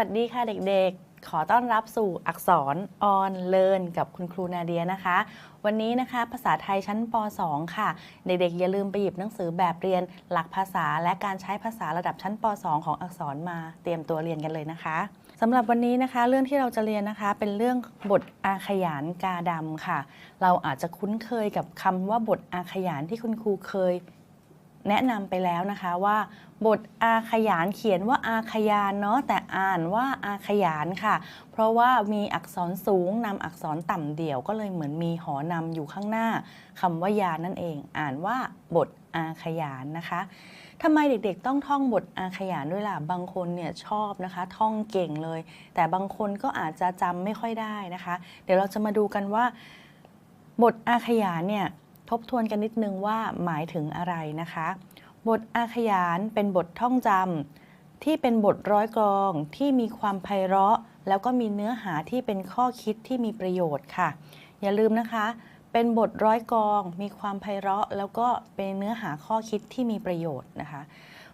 วัสดีค่ะเด็กๆ ขอต้อนรับสู่อักษรออนเลินกับคุณครูนาเดียนะคะ วันนี้นะคะภาษาไทยชั้นป .2 ค่ะ เด็กๆ อย่าลืมไปหยิบหนังสือแบบเรียนหลักภาษาและการใช้ภาษาระดับชั้นป .2 ของอักษรมาเตรียมตัวเรียนกันเลยนะคะสำหรับวันนี้นะคะ เรื่องที่เราจะเรียนนะคะ เป็นเรื่องบทอาขยานกาดำค่ะ เราอาจจะคุ้นเคยกับคำว่าบทอาขยานที่คุณครูเคย แนะนำไปแล้วนะคะว่า บทอาขยานเขียนว่าอาขยานเนาะแต่อ่านว่าอาขยานค่ะ เพราะว่ามีอักษรสูงนำอักษรต่ำเดี่ยวก็เลยเหมือนมีหอนำอยู่ข้างหน้าคำว่ายานนั่นเอง อ่านว่าบทอาขยานนะคะทำไมเด็กๆ ต้องท่องบทอาขยานด้วยล่ะ บางคนเนี่ยชอบนะคะ ท่องเก่งเลย แต่บางคนก็อาจจะจำไม่ค่อยได้นะคะ เดี๋ยวเราจะมาดูกันว่า บทอาขยานเนี่ย ทบทวนกันนิดนึงว่าหมายถึงอะไรนะคะ บทอาขยานเป็นบทท่องจำที่เป็นบทร้อยกลองที่มีความไพเราะ แล้วก็มีเนื้อหาที่เป็นข้อคิดที่มีประโยชน์ค่ะ อย่าลืมนะคะ เป็นบทร้อยกลอง มีความไพเราะ แล้วก็เป็นเนื้อหาข้อคิดที่มีประโยชน์นะคะ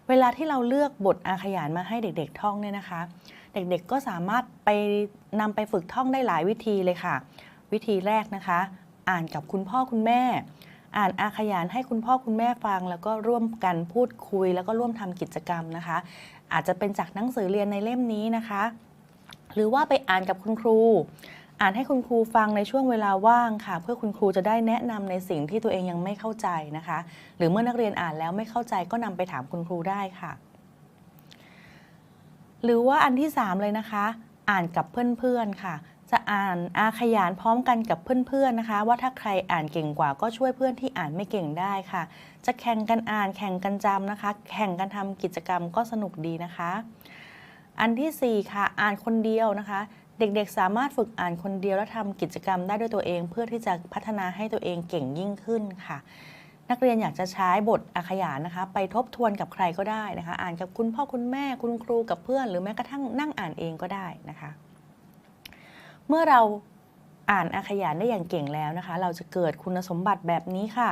เวลาที่เราเลือกบทอาขยานมาให้เด็กๆท่องเนี่ยนะคะ เด็กๆก็สามารถไปนำไปฝึกท่องได้หลายวิธีเลยค่ะ วิธีแรกนะคะ อ่านกับคุณพ่อคุณแม่ อ่านอาขยานให้คุณพ่อคุณแม่ฟัง แล้วก็ร่วมกันพูดคุย แล้วก็ร่วมทำกิจกรรมนะคะ อาจจะเป็นจากหนังสือเรียนในเล่มนี้นะคะ หรือว่าไปอ่านกับคุณครู อ่านให้คุณครูฟังในช่วงเวลาว่างค่ะ เพื่อคุณครูจะได้แนะนำในสิ่งที่ตัวเองยังไม่เข้าใจนะคะ หรือเมื่อนักเรียนอ่านแล้วไม่เข้าใจก็นำไปถามคุณครูได้ค่ะ หรือว่าอันที่ 3 เลยนะคะ อ่านกับเพื่อนๆค่ะ จะอ่านอาขยานพร้อมกันกับเพื่อนๆนะคะ ว่าถ้าใครอ่านเก่งกว่าก็ช่วยเพื่อนที่อ่านไม่เก่งได้ค่ะ จะแข่งกันอ่านแข่งกันจำนะคะ แข่งกันทำกิจกรรมก็สนุกดีนะคะ อันทีสี่ 4 ค่ะ อ่านคนเดียวนะคะ เด็กๆ สามารถฝึกอ่านคนเดียวและทำกิจกรรมได้ด้วยตัวเอง เพื่อที่จะพัฒนาให้ตัวเองเก่งยิ่งขึ้นค่ะนักเรียนอยากจะใช้บทอาขยานนะคะ ไปทบทวนกับใครก็ได้นะคะ อ่านกับคุณพ่อคุณแม่คุณครูกับเพื่อน หรือแม้กระทั่งนั่งอ่านเองก็ได้นะคะ เมื่อเราอ่านอาขยานได้อย่างเก่งแล้วนะคะ เราจะเกิดคุณสมบัติแบบนี้ค่ะ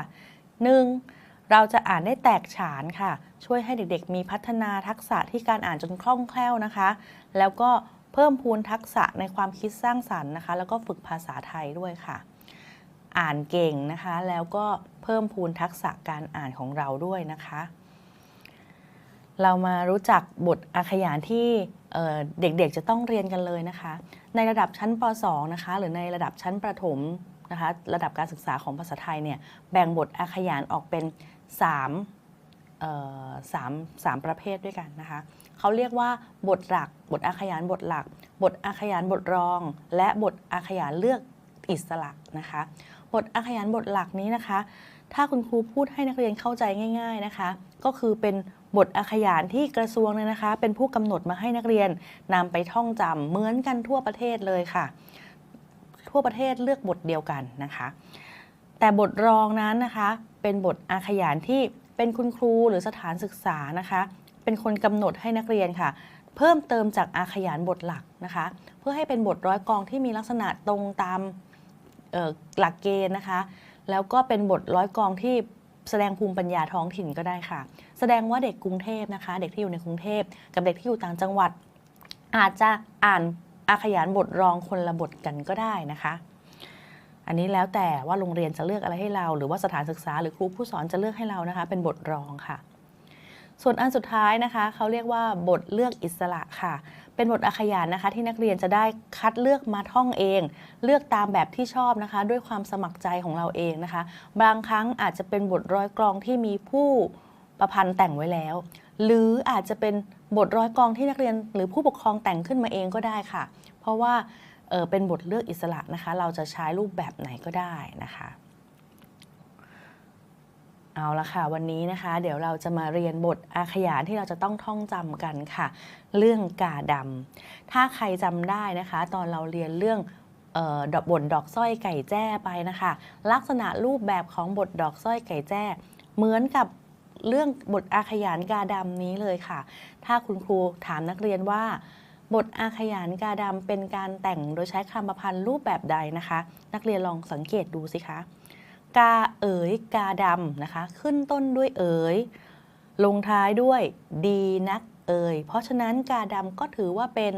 1. เราจะอ่านได้แตกฉานค่ะ ช่วยให้เด็กๆ มีพัฒนาทักษะที่การอ่านจนคล่องแคล่วนะคะ แล้วก็เพิ่มพูนทักษะในความคิดสร้างสรรค์นะคะ แล้วก็ฝึกภาษาไทยด้วยค่ะ อ่านเก่งนะคะ แล้วก็เพิ่มพูนทักษะการอ่านของเราด้วยนะคะ เรามารู้จักบทอาขยานที่เเด็กๆจะต้องเรียนกันเลยนะคะ ในระดับชั้นป .2 นะคะ หรือในระดับชั้นประถมนะคะระดับการศึกษาของภาษาไทยเนี่ยแบ่งบทอาขยานออกเป็น3เอ่อสามสามประเภทด้วยกันนะคะเขาเรียกว่าบทหลัก บทอาขยานบทหลัก บทอาขยานบทรอง และบทอาขยานเลือกอิสระนะคะ บทอาขยานบทหลักนี้นะคะ ถ้าคุณครูพูดให้นักเรียนเข้าใจง่าย ๆนะคะ ก็คือเป็น บทอาขยานที่กระทรวงเนี่ยนะคะ เป็นผู้กำหนดมาให้นักเรียนนำไปท่องจำเหมือนกันทั่วประเทศเลยค่ะ ทั่วประเทศเลือกบทเดียวกันนะคะ แต่บทรองนั้นนะคะ เป็นบทอาขยานที่เป็นคุณครูหรือสถานศึกษานะคะ เป็นคนกำหนดให้นักเรียนค่ะ เพิ่มเติมจากอาขยานบทหลักนะคะ เพื่อให้เป็นบทร้อยกองที่มีลักษณะตรงตามหลักเกณฑ์นะคะ แล้วก็เป็นบทร้อยกองที่ แสดงภูมิปัญญาท้องถิ่นก็ได้ค่ะ แสดงว่าเด็กกรุงเทพนะคะ เด็กที่อยู่ในกรุงเทพกับเด็กที่อยู่ต่างจังหวัด อาจจะอ่านอาขยานบทรองคนละบทกันก็ได้นะคะ อันนี้แล้วแต่ว่าโรงเรียนจะเลือกอะไรให้เรา หรือว่าสถานศึกษาหรือครูผู้สอนจะเลือกให้เรานะคะ เป็นบทรองค่ะ ส่วนอันสุดท้ายนะคะเขาเรียกว่าบทเลือกอิสระค่ะ เป็นบทอาขยานนะคะ ที่นักเรียนจะได้คัดเลือกมาท่องเอง เลือกตามแบบที่ชอบนะคะ ด้วยความสมัครใจของเราเองนะคะ บางครั้งอาจจะเป็นบทร้อยกลองที่มีผู้ประพันธ์แต่งไว้แล้ว หรืออาจจะเป็นบทร้อยกลองที่นักเรียน หรือผู้ปกครองแต่งขึ้นมาเองก็ได้ค่ะ เพราะว่าเออเป็นบทเลือกอิสระนะคะ เราจะใช้รูปแบบไหนก็ได้นะคะ เอาละค่ะ วันนี้นะคะ เดี๋ยวเราจะมาเรียนบทอาขยานที่เราจะต้องท่องจำกันค่ะ เรื่องกาดำถ้าใครจำได้นะคะ ตอนเราเรียนเรื่องออดอกบทดอกสร้อยไก่แจ้ไปนะคะ ลักษณะรูปแบบของบทดอกสร้อยไก่แจ้ เหมือนกับเรื่องบทอาขยานกาดำนี้เลยค่ะ ถ้าคุณครูถามนักเรียนว่า บทอาขยานกาดำเป็นการแต่งโดยใช้คำประพันธ์รูปแบบใดนะคะ นักเรียนลองสังเกตดูสิคะ กาเอ๋ยกาดำนะคะ ขึ้นต้นด้วยเอ๋ยลงท้ายด้วยดีนักเอ๋ยเพราะฉะนั้นกาดำก็ถือว่าเป็น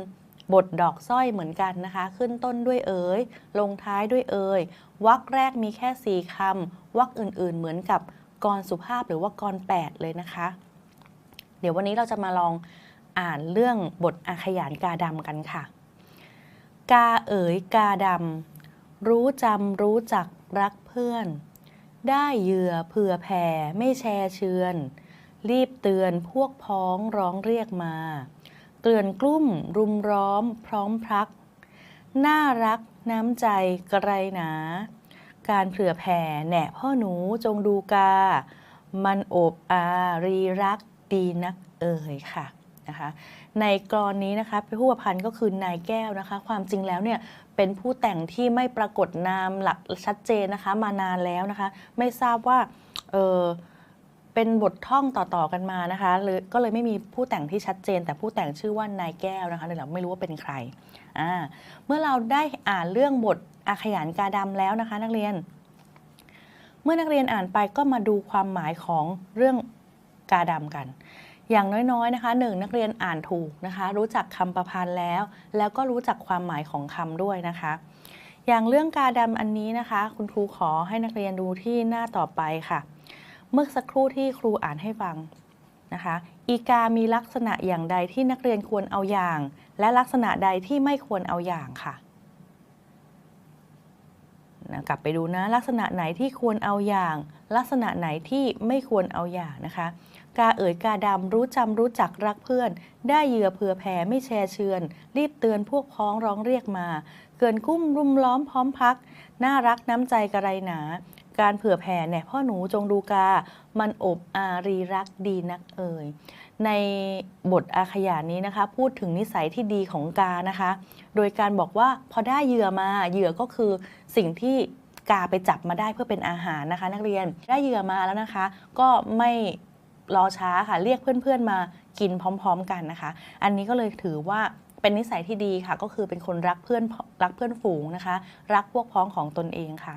บทดอกสร้อยเหมือนกันนะคะ ขึ้นต้นด้วยเอ๋ยลงท้ายด้วยเอ๋ยวรรคแรกมีแค่สี่คำวรรคอื่นๆ เหมือนกับกรสุภาพหรือว่ากรแปดเลยนะคะ เดี๋ยววันนี้เราจะมาลองอ่านเรื่องบทอาขยานกาดำกันค่ะ กาเอ๋ยกาดำรู้จำรู้จักรักเพื่อน ได้เหยื่อเผื่อแผ่ไม่แชร์เชือน รีบเตือนพวกพ้องร้องเรียกมา เกลื่อนกลุ้มรุมร้อมพร้อมพรัก น่ารักน้ำใจกระไรหนา การเผื่อแผ่แหน่พ่อหนูจงดูกา มันโอบอารีรักดีนักเอ่ยค่ะ นะคะ ในกรณีนะคะผู้ประพันธ์ก็คือนายแก้วนะคะ ความจริงแล้วเนี่ยเป็นผู้แต่งที่ไม่ปรากฏนามหลักชัดเจนนะคะ มานานแล้วนะคะ ไม่ทราบว่าเออเป็นบทท่องต่อๆกันมานะคะเลยก็เลยไม่มีผู้แต่งที่ชัดเจน แต่ผู้แต่งชื่อว่านายแก้วนะคะเลยเราไม่รู้ว่าเป็นใครอ่าเมื่อเราได้อ่านเรื่องบทอาขยานกาดำแล้วนะคะ นักเรียน เมื่อนักเรียนอ่านไปก็มาดูความหมายของเรื่องกาดำกัน อย่างน้อยๆนะคะหนึ่งนักเรียนอ่านถูกนะคะ รู้จักคำประพันธ์แล้ว แล้วก็รู้จักความหมายของคำด้วยนะคะ อย่างเรื่องกาดำอันนี้นะคะ คุณครูขอให้นักเรียนดูที่หน้าต่อไปค่ะ เมื่อสักครู่ที่ครูอ่านให้ฟังนะคะ อีกามีลักษณะอย่างใดที่นักเรียนควรเอาอย่าง และลักษณะใดที่ไม่ควรเอาอย่างค่ะนะกลับไปดูนะลักษณะไหนที่ควรเอาอย่าง ลักษณะไหนที่ไม่ควรเอาอย่างนะคะ กาเอ๋ยกาดำรู้จำรู้จักรักเพื่อน ได้เหยื่อเผื่อแผ่ไม่แชร์เชือน รีบเตือนพวกพ้องร้องเรียกมา เกินกุ้มรุมล้อมพร้อมพัก น่ารักน้ำใจกระไรหนา การเผื่อแผ่เนี่ยพ่อหนูจงดูกา มันอบอารีรักดีนักเอ่ยในบทอาขยานนี้นะคะ พูดถึงนิสัยที่ดีของกานะคะ โดยการบอกว่าพอได้เหยื่อมาเหยื่อก็คือสิ่งที่กาไปจับมาได้เพื่อเป็นอาหารนะคะ นักเรียนได้เหยื่อมาแล้วนะคะ ก็ไม่ รอช้าค่ะเรียกเพื่อนๆมากินพร้อม ๆ กันนะคะ อันนี้ก็เลยถือว่าเป็นนิสัยที่ดีค่ะ ก็คือเป็นคนรักเพื่อนรักเพื่อนฝูงนะคะ รักพวกพ้องของตนเองค่ะ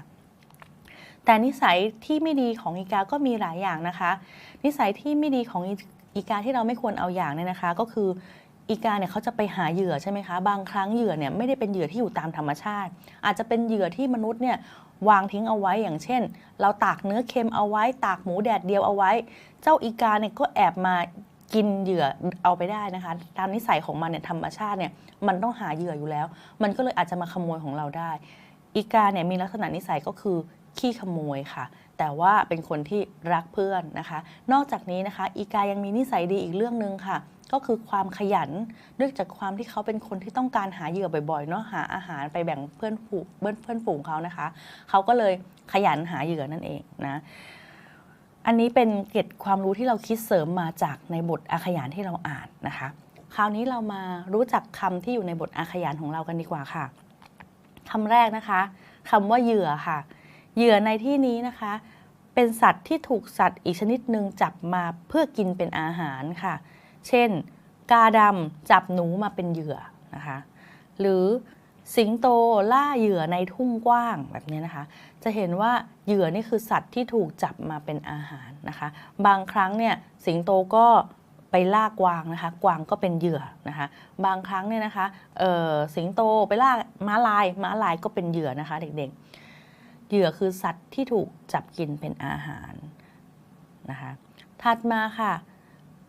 แต่นิสัยที่ไม่ดีของอีกาก็มีหลายอย่างนะคะ นิสัยที่ไม่ดีของอีกาที่เราไม่ควรเอาอย่างเนี่ยนะคะ ก็คืออีกาเนี่ยเขาจะไปหาเหยื่อใช่ไหมคะ บางครั้งเหยื่อเนี่ยไม่ได้เป็นเหยื่อที่อยู่ตามธรรมชาติ อาจจะเป็นเหยื่อที่มนุษย์เนี่ย วางทิ้งเอาไว้อย่างเช่น เราตากเนื้อเค็มเอาไว้ ตากหมูแดดเดียวเอาไว้ เจ้าอีกาเนี่ยก็แอบมากินเหยื่อเอาไปได้นะคะ ตามนิสัยของมันเนี่ยธรรมชาติเนี่ยมันต้องหาเหยื่ออยู่แล้ว มันก็เลยอาจจะมาขโมยของเราได้ อีกาเนี่ยมีลักษณะนิสัยก็คือขี้ขโมยค่ะ แต่ว่าเป็นคนที่รักเพื่อนนะคะ นอกจากนี้นะคะ อีกายังมีนิสัยดีอีกเรื่องหนึ่งค่ะ ก็คือความขยันเนื่องจากความที่เขาเป็นคนที่ต้องการหาเหยื่อบ่อยๆเนาะหาอาหารไปแบ่งเพื่อนฝูงเพื่อนฝูงเขานะคะเขาก็เลยขยันหาเหยื่อนั่นเองนะอันนี้เป็นเกร็ดความรู้ที่เราคิดเสริมมาจากในบทอาขยานที่เราอ่านนะคะ คราวนี้เรามารู้จักคำที่อยู่ในบทอาขยานของเรากันดีกว่าค่ะคำแรกนะคะคำว่าเหยื่อค่ะ เหยื่อในที่นี้นะคะ เป็นสัตว์ที่ถูกสัตว์อีกชนิดหนึ่งจับมาเพื่อกินเป็นอาหารค่ะ เช่น กาดำจับหนูมาเป็นเหยื่อนะคะ หรือสิงโตล่าเหยื่อในทุ่งกว้างแบบนี้นะคะ จะเห็นว่าเหยื่อนี่คือสัตว์ที่ถูกจับมาเป็นอาหารนะคะ บางครั้งเนี่ยสิงโตก็ไปล่ากวางนะคะ กวางก็เป็นเหยื่อนะคะ บางครั้งเนี่ยนะคะเออสิงโตไปล่าม้าลายม้าลายก็เป็นเหยื่อนะคะ เด็กๆ เหยื่อคือสัตว์ที่ถูกจับกินเป็นอาหารนะคะ ถัดมาค่ะ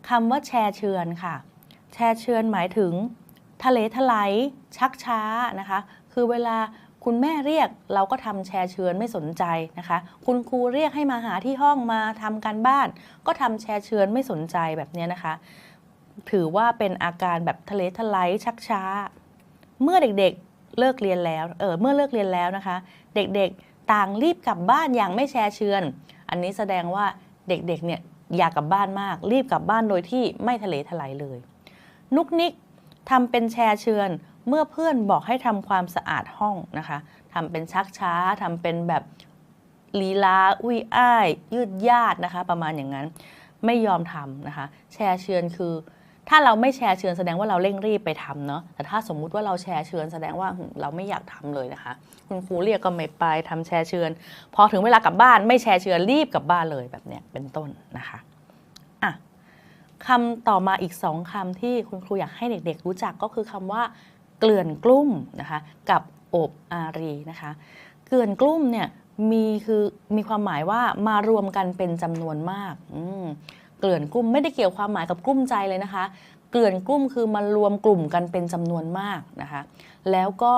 คำว่าแชร์เชือนค่ะ แชร์เชือนหมายถึง ทะเลทลายชักช้านะคะ คือเวลาคุณแม่เรียกเราก็ทำแชร์เชือนไม่สนใจนะคะ คุณครูเรียกให้มาหาที่ห้องมาทำการบ้าน ก็ทำแชร์เชือนไม่สนใจแบบนี้นะคะ ถือว่าเป็นอาการแบบทะเลทลายชักช้า เมื่อเด็กๆเลิกเรียนแล้วเออเมื่อเลิกเรียนแล้วนะคะ เด็กๆต่างรีบกลับบ้านอย่างไม่แชร์เชือน อันนี้แสดงว่าเด็กๆเนี่ย อยากกลับบ้านมาก รีบกลับบ้านโดยที่ไม่ทะเลทลายเลย นุกนิกทำเป็นแชร์เชือเมื่อเพื่อนบอกให้ทำความสะอาดห้องนะคะทำเป็นชักช้าทำเป็นแบบลีลาอุ้ยอ้าย ยืดยาดนะคะ ประมาณอย่างนั้น ไม่ยอมทำนะคะ แชร์เชือคือ ถ้าเราไม่แชร์เชือแสดงว่าเราเร่งรีบไปทำเนาะแต่ถ้าสมมุติว่าเราแชร์เชือแสดงว่าเราไม่อยากทำเลยนะคะ คุณครูเรียกก็ไม่ไปทำแชร์เชือพอถึงเวลากลับบ้านไม่แชร์เชือรีบกลับบ้านเลยแบบเนี้ยเป็นต้นนะคะอะคำต่อมาอีกสองคำที่คุณครูอยากให้เด็กๆ รู้จักก็คือคำว่าเกลื่อนกลุ้มนะคะกับอบอารีนะคะเกลื่อนกลุ้มเนี่ยมีคือมีความหมายว่ามารวมกันเป็นจำนวนมากอืม เกลื่อนกลุ้มไม่ได้เกี่ยวความหมายกับกลุ้มใจเลยนะคะ เกลื่อนกลุ้มคือมารวมกลุ่มกันเป็นจำนวนมากนะคะ แล้วก็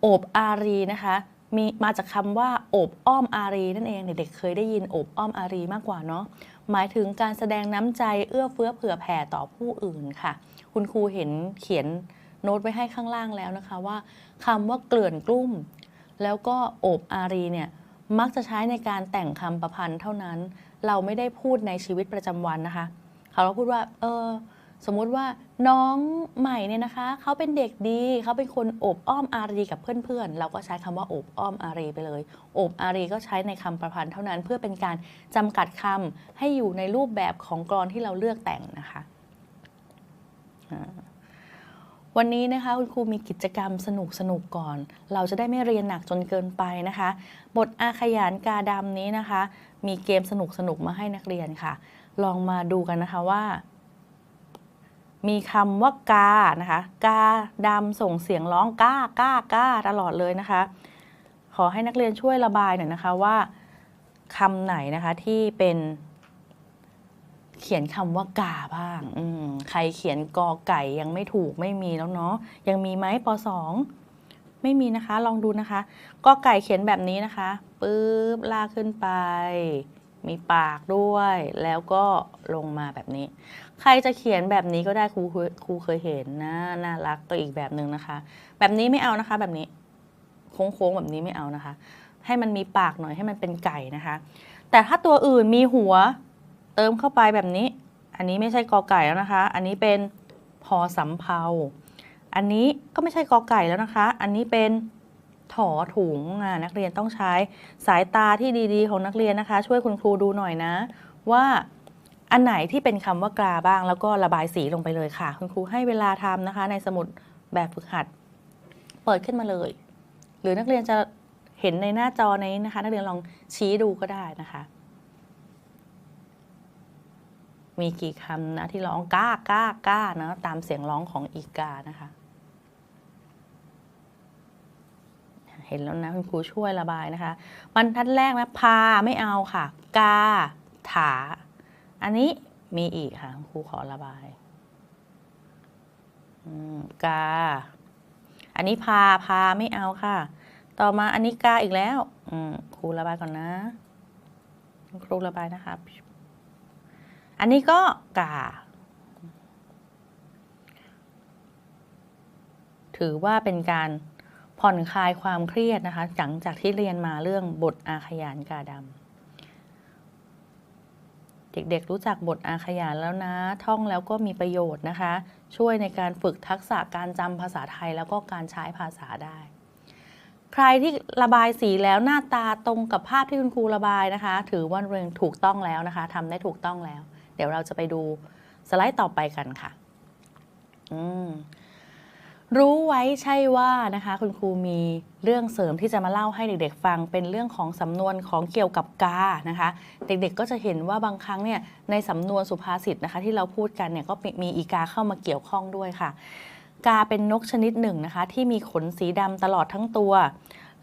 โอบอารีนะคะมีมาจากคำว่าโอบอ้อมอารีนั่นเองเด็กๆเคยได้ยินโอบอ้อมอารีมากกว่าเนาะหมายถึงการแสดงน้ำใจเอื้อเฟื้อเผื่อแผ่ต่อผู้อื่นค่ะ คุณครูเห็นเขียนโน้ตไว้ให้ข้างล่างแล้วนะคะว่าคำว่าเกลื่อนกลุ้มแล้วก็โอบอารีเนี่ยมักจะใช้ในการแต่งคำประพันธ์เท่านั้น เราไม่ได้พูดในชีวิตประจำวันนะคะเขาเราพูดว่าเออสมมุติว่าน้องใหม่เนี่ยนะคะเขาเป็นเด็กดีเขาเป็นคนโอบอ้อมอารีกับเพื่อนๆ เราก็ใช้คำว่าโอบอ้อมอารีไปเลยโอบอารีก็ใช้ในคำประพันธ์เท่านั้น เพื่อเป็นการจำกัดคำให้อยู่ในรูปแบบของกรอนที่เราเลือกแต่งนะคะ วันนี้นะคะคุณครูมีกิจกรรมสนุกสนุกก่อน เราจะได้ไม่เรียนหนักจนเกินไปนะคะ บทอาขยานกาดำนี้นะคะ มีเกมสนุกสนุกมาให้นักเรียนค่ะ ลองมาดูกันนะคะว่า มีคำว่ากานะคะ กาดำส่งเสียงร้องก้าก้าก้าตลอดเลยนะคะ ขอให้นักเรียนช่วยระบายหน่อยนะคะว่าคำไหนนะคะที่เป็น เขียนคำว่ากาบ้างอืมใครเขียนกอไก่ยังไม่ถูกไม่มีแล้วเนาะยังมีไหมปสองไม่มีนะคะ ลองดูนะคะกอไก่เขียนแบบนี้นะคะปึ๊บลากขึ้นไป มีปากด้วย แล้วก็ลงมาแบบนี้ ใครจะเขียนแบบนี้ก็ได้ครูเคยครูเคยเห็นนะน่ารักตัวอีกแบบหนึ่งนะคะ แบบนี้ไม่เอานะคะ แบบนี้ โค้งๆแบบนี้ไม่เอานะคะ ให้มันมีปากหน่อยให้มันเป็นไก่นะคะ แต่ถ้าตัวอื่นมีหัว เติมเข้าไปแบบนี้ อันนี้ไม่ใช่กอไก่แล้วนะคะ อันนี้เป็นพอสำเพาอันนี้ก็ไม่ใช่กอไก่แล้วนะคะ อันนี้เป็นถอถุงอะนักเรียนต้องใช้สายตาที่ดีๆ ของนักเรียนนะคะ ช่วยคุณครูดูหน่อยนะ ว่าอันไหนที่เป็นคำว่ากาบ้างแล้วก็ระบายสีลงไปเลยค่ะ คุณครูให้เวลาทำนะคะ ในสมุดแบบฝึกหัด เปิดขึ้นมาเลย หรือนักเรียนจะเห็นในหน้าจอนี้นะคะ นักเรียนลองชี้ดูก็ได้นะคะ มีกี่คำนะที่ร้องก้าก้าก้านะตามเสียงร้องของอีกานะคะ เห็นแล้วนะคุณครูช่วยระบายนะคะบรรทัดแรกนะพาไม่เอาค่ะ กา ถา อันนี้มีอีกค่ะคุณครูขอระบายอืมกา อันนี้พาพาไม่เอาค่ะ ต่อมาอันนี้กาอีกแล้วอืมครูระบายก่อนนะครูระบายนะคะ อันนี้ก็กา ถือว่าเป็นการผ่อนคลายความเครียดนะคะ หลังจากที่เรียนมาเรื่องบทอาขยานกาดำเด็กๆรู้จักบทอาขยานแล้วนะ ท่องแล้วก็มีประโยชน์นะคะ ช่วยในการฝึกทักษะการจำภาษาไทยแล้วก็การใช้ภาษาได้ ใครที่ระบายสีแล้วหน้าตาตรงกับภาพที่คุณครูระบายนะคะ ถือว่าเรียนถูกต้องแล้วนะคะทำได้ถูกต้องแล้ว เดี๋ยวเราจะไปดูสไลด์ต่อไปกันค่ะ อืมรู้ไว้ใช่ว่านะคะ คุณครูมีเรื่องเสริมที่จะมาเล่าให้เด็กๆ ฟังเป็นเรื่องของสำนวนของเกี่ยวกับกานะคะ เด็กๆก็จะเห็นว่าบางครั้งเนี่ยในสำนวนสุภาษิตนะคะ ที่เราพูดกันเนี่ยก็มีอีกาเข้ามาเกี่ยวข้องด้วยค่ะ กาเป็นนกชนิดหนึ่งนะคะ ที่มีขนสีดำตลอดทั้งตัว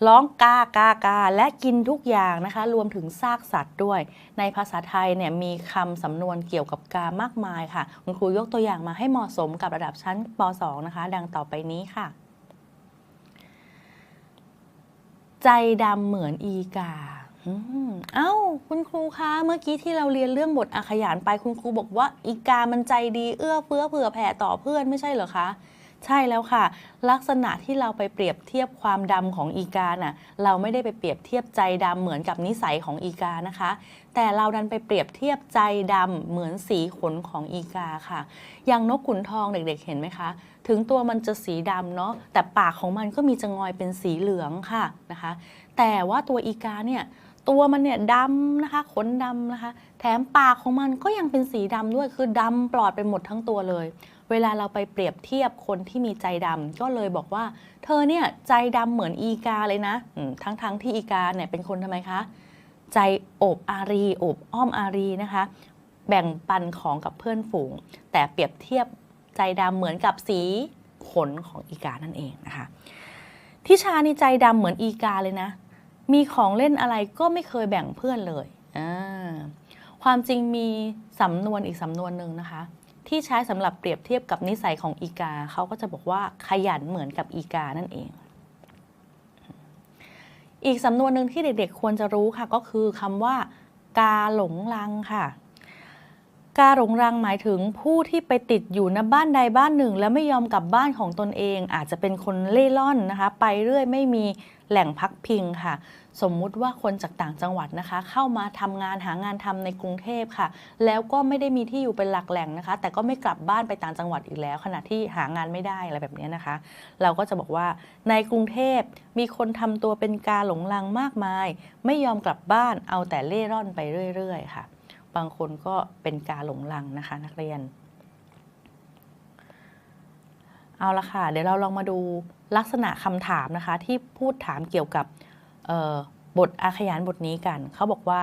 ร้องกากากาและกินทุกอย่างนะคะ รวมถึงซากสัตว์ด้วย ในภาษาไทยเนี่ยมีคำสำนวนเกี่ยวกับกามากมายค่ะ คุณครูยกตัวอย่างมาให้เหมาะสมกับระดับชั้นป .2 นะคะ ดังต่อไปนี้ค่ะ ใจดำเหมือนอีกาเอ้าคุณครูคะเมื่อกี้ที่เราเรียนเรื่องบทอาขยานไปคุณครูบอกว่าอีกามันใจดีเอื้อเฟื้อเผื่อแผ่ต่อเพื่อนไม่ใช่เหรอคะ ใช่แล้วค่ะ ลักษณะที่เราไปเปรียบเทียบความดำของอีกาน่ะเราไม่ได้ไปเปรียบเทียบใจดำเหมือนกับนิสัยของอีกานะคะ แต่เราดันไปเปรียบเทียบใจดำเหมือนสีขนของอีกาค่ะ อย่างนกขุนทองเด็กๆ เห็นไหมคะ ถึงตัวมันจะสีดำเนาะแต่ปากของมันก็มีจะงอยเป็นสีเหลืองค่ะนะคะ แต่ว่าตัวอีกาเนี่ยตัวมันเนี่ยดำนะคะขนดำนะคะ แถมปากของมันก็ยังเป็นสีดำด้วยคือดำปลอดไปหมดทั้งตัวเลย เวลาเราไปเปรียบเทียบคนที่มีใจดำก็เลยบอกว่า เธอเนี่ยใจดำเหมือนอีกาเลยนะทั้งๆที่อีกาเนี่ยเป็นคนทำไมคะ ใจโอบอารีโอบอ้อมอารีนะคะ แบ่งปันของกับเพื่อนฝูง แต่เปรียบเทียบใจดำเหมือนกับสีขนของอีกานั่นเองนะคะทิชานี่ใจดำเหมือนอีกาเลยนะ มีของเล่นอะไรก็ไม่เคยแบ่งเพื่อนเลย ความจริงมีสำนวนอีกสำนวนหนึ่งนะคะ ที่ใช้สำหรับเปรียบเทียบกับนิสัยของอีกา เขาก็จะบอกว่าขยันเหมือนกับอีกานั่นเอง อีกสำนวนหนึ่งที่เด็กๆ ควรจะรู้ค่ะก็คือคำว่า กาหลงรังค่ะ กาหลงรังหมายถึงผู้ที่ไปติดอยู่ณบ้านใดบ้านหนึ่ง แล้วไม่ยอมกลับบ้านของตนเอง อาจจะเป็นคนเล่ร่อนนะคะ ไปเรื่อยไม่มีแหล่งพักพิงค่ะ สมมุติว่าคนจากต่างจังหวัดนะคะ เข้ามาทำงานหางานทำในกรุงเทพค่ะ แล้วก็ไม่ได้มีที่อยู่เป็นหลักแหล่งนะคะ แต่ก็ไม่กลับบ้านไปต่างจังหวัดอีกแล้ว ขณะที่หางานไม่ได้อะไรแบบนี้นะคะ เราก็จะบอกว่าในกรุงเทพมีคนทำตัวเป็นกาหลงรังมากมาย ไม่ยอมกลับบ้านเอาแต่เล่ร่อนไปเรื่อยๆ ค่ะ บางคนก็เป็นกาหลงรังนะคะ นักเรียนเอาละค่ะ เดี๋ยวเราลองมาดูลักษณะคำถามนะคะ ที่พูดถามเกี่ยวกับ บทอาขยานบทนี้กัน เขาบอกว่า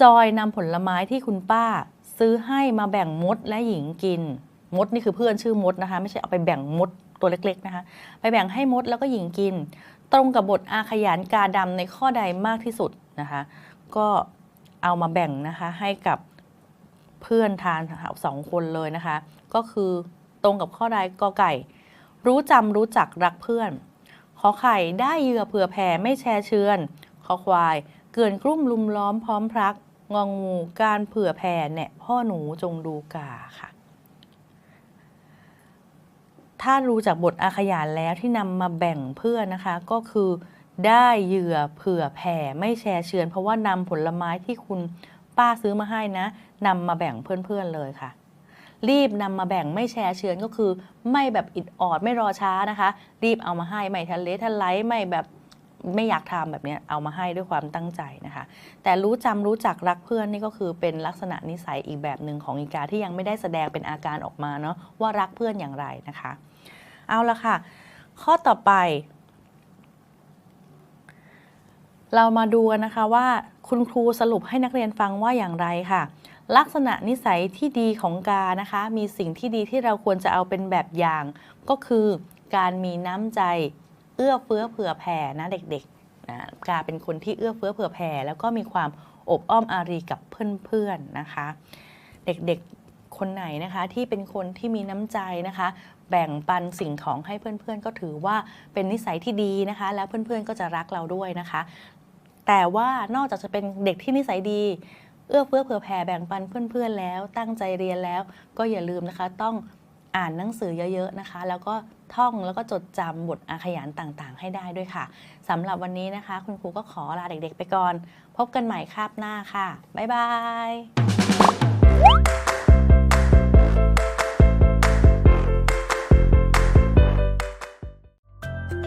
จอยนำผลไม้ที่คุณป้า ซื้อให้มาแบ่งมดและหญิงกิน มดนี่คือเพื่อนชื่อมดนะคะ ไม่ใช่เอาไปแบ่งมดตัวเล็กๆนะคะ ไปแบ่งให้มดแล้วก็หญิงกิน ตรงกับบทอาขยานกาดำในข้อใดมากที่สุดนะคะ ก็เอามาแบ่งนะคะให้กับเพื่อนทานสองคนเลยนะคะ ก็คือตรงกับข้อใดกอไก่ รู้จำรู้จักรักเพื่อน อไข่ได้เหยื่อเผื่อแผ่ไม่แชร์เชือนขอควาย เกินกลุ่มลุมล้อมพร้อมพรัก งองูการเผื่อแผ่แหนะพ่อหนูจงดูกาค่ะ ถ้ารู้จากบทอาขยานแล้วที่นำมาแบ่งเพื่อนนะคะ ก็คือได้เหยื่อเผื่อแผ่ไม่แชร์เชือน เพราะว่านำผลไม้ที่คุณป้าซื้อมาให้นะนำมาแบ่งเพื่อนๆเลยค่ะ รีบนำมาแบ่งไม่แชร์เชือก็คือ ไม่แบบอิดออดไม่รอช้านะคะ รีบเอามาให้ไม่ทันเลทันไลไม่แบบไม่อยากทำแบบนี้เอามาให้ด้วยความตั้งใจนะคะ แต่รู้จำรู้จักรักเพื่อนนี่ก็คือเป็นลักษณะนิสัยอีกแบบหนึ่งของอีกาที่ยังไม่ได้แสดงเป็นอาการออกมาเนาะว่ารักเพื่อนอย่างไรนะคะ เอาละค่ะ ข้อต่อไป เรามาดูกันนะคะว่าคุณครูสรุปให้นักเรียนฟังว่าอย่างไรค่ะ ลักษณะนิสัยที่ดีของกานะคะ มีสิ่งที่ดีที่เราควรจะเอาเป็นแบบอย่าง ก็คือการมีน้ำใจ เอื้อเฟื้อเผื่อแผ่นะเด็กๆนะกาเป็นคนที่เอื้อเฟื้อเผื่อแผ่ แล้วก็มีความอบอ้อมอารีกับเพื่อนๆนะคะ เด็กๆคนไหนนะคะที่เป็นคนที่มีน้ำใจนะคะ แบ่งปันสิ่งของให้เพื่อนๆ ก็ถือว่าเป็นนิสัยที่ดีนะคะ แล้วเพื่อนๆก็จะรักเราด้วยนะคะ แต่ว่านอกจากจะเป็นเด็กที่นิสัยดี เอื้อเฟื้อเผื่อแผ่แบ่งปันเพื่อนๆแล้ว ตั้งใจเรียนแล้ว ก็อย่าลืมนะคะ ต้องอ่านหนังสือเยอะๆนะคะ แล้วก็ท่องแล้วก็จดจำบทอาขยานต่างๆ ให้ได้ด้วยค่ะสำหรับวันนี้นะคะ คุณครูก็ขอลาเด็กๆ ไปก่อน พบกันใหม่คาบหน้าค่ะ บ๊ายบาย